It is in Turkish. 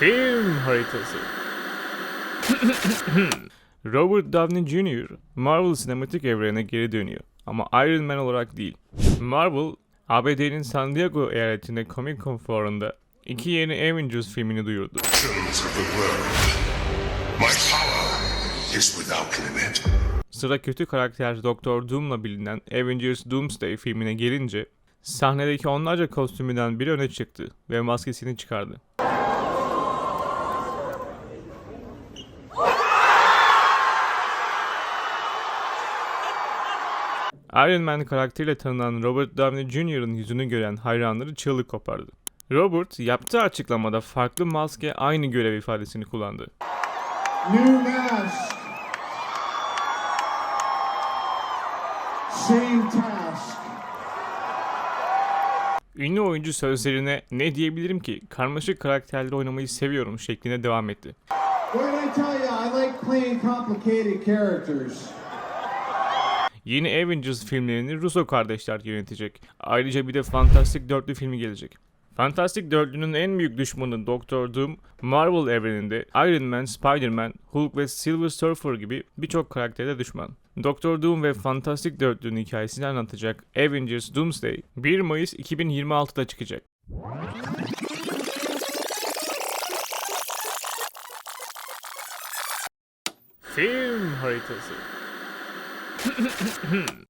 Film haritası. Robert Downey Jr. Marvel sinematik evrenine geri dönüyor ama Iron Man olarak değil. Marvel, ABD'nin San Diego eyaletinde Comic Con fuarında iki yeni Avengers filmini duyurdu. Films of the world. My power is without limit. Sıra kötü karakter Doktor Doom'la bilinen Avengers Doomsday filmine gelince sahnedeki onlarca kostümünden biri öne çıktı ve maskesini çıkardı. Iron Man karakteriyle tanınan Robert Downey Jr.'ın yüzünü gören hayranları çığlık kopardı. Robert yaptığı açıklamada farklı maske aynı görev ifadesini kullandı. New mask. Same task. Ünlü oyuncu sözlerine ne diyebilirim ki karmaşık karakterleri oynamayı seviyorum şeklinde devam etti. What did I tell you? I like playing complicated characters. Yeni Avengers filmlerini Russo kardeşler yönetecek. Ayrıca bir de Fantastic Dörtlü filmi gelecek. Fantastic Dörtlü'nün en büyük düşmanı Doctor Doom, Marvel evreninde Iron Man, Spider-Man, Hulk ve Silver Surfer gibi birçok karaktere düşman. Doctor Doom ve Fantastic Dörtlü'nün hikayesini anlatacak Avengers Doomsday 1 Mayıs 2026'da çıkacak. Film haritası Hmm.